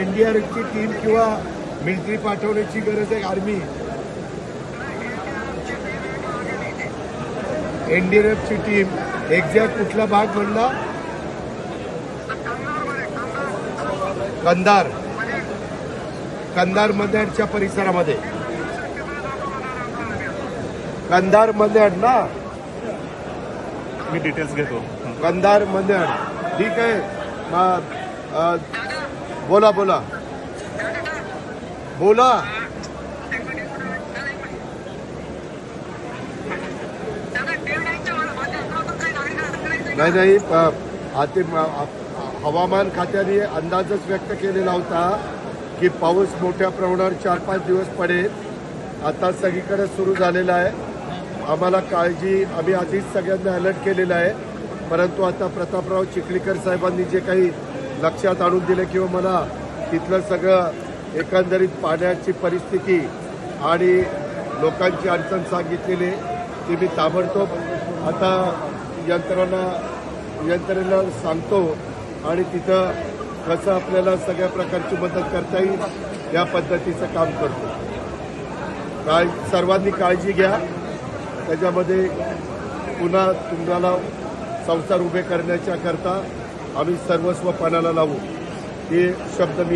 एनडीआरएफची team किंवा military पाठवण्याची गरज आहे आर्मी. एनडीआरएफची टीम एक्झॅक्ट कुठला भाग म्हणला कंधार. कंधार मध्यडच्या परिसरामध्ये. कंधार मध्यड ना? मी डिटेल्स घेतो. कंधार मध्यड ठीक आहे. बोला बोला. बोला. नाही नाही आते हवामान खात्याने अंदाजच व्यक्त केलेला होता की पाऊस मोठ्या प्रमाणावर चार पाच दिवस पडेल. आता सगळीकडे सुरू झालेला आहे. आम्हाला काळजी आम्ही आधीच सगळ्यांना अलर्ट केलेला आहे. परंतु आता प्रतापराव चिखलीकर साहेबांनी जे काही लक्षात आणून दिलं किंवा मला तिथलं सगळं एकंदरीत पाण्याची परिस्थिती आणि लोकांची अडचण सांगितलेली ती मी ताबडतोब आता यंत्रणा यंत्रणेला सांगतो आणि तिथं कसं आपल्याला सगळ्या प्रकारची मदत करता येईल या पद्धतीचं काम करतो. काळ सर्वांनी काळजी घ्या. त्याच्यामध्ये पुन्हा तुम्हाला संसार उभे करण्याच्या करता आम्ही सर्वस्व पणाला लावू. हे शब्द मी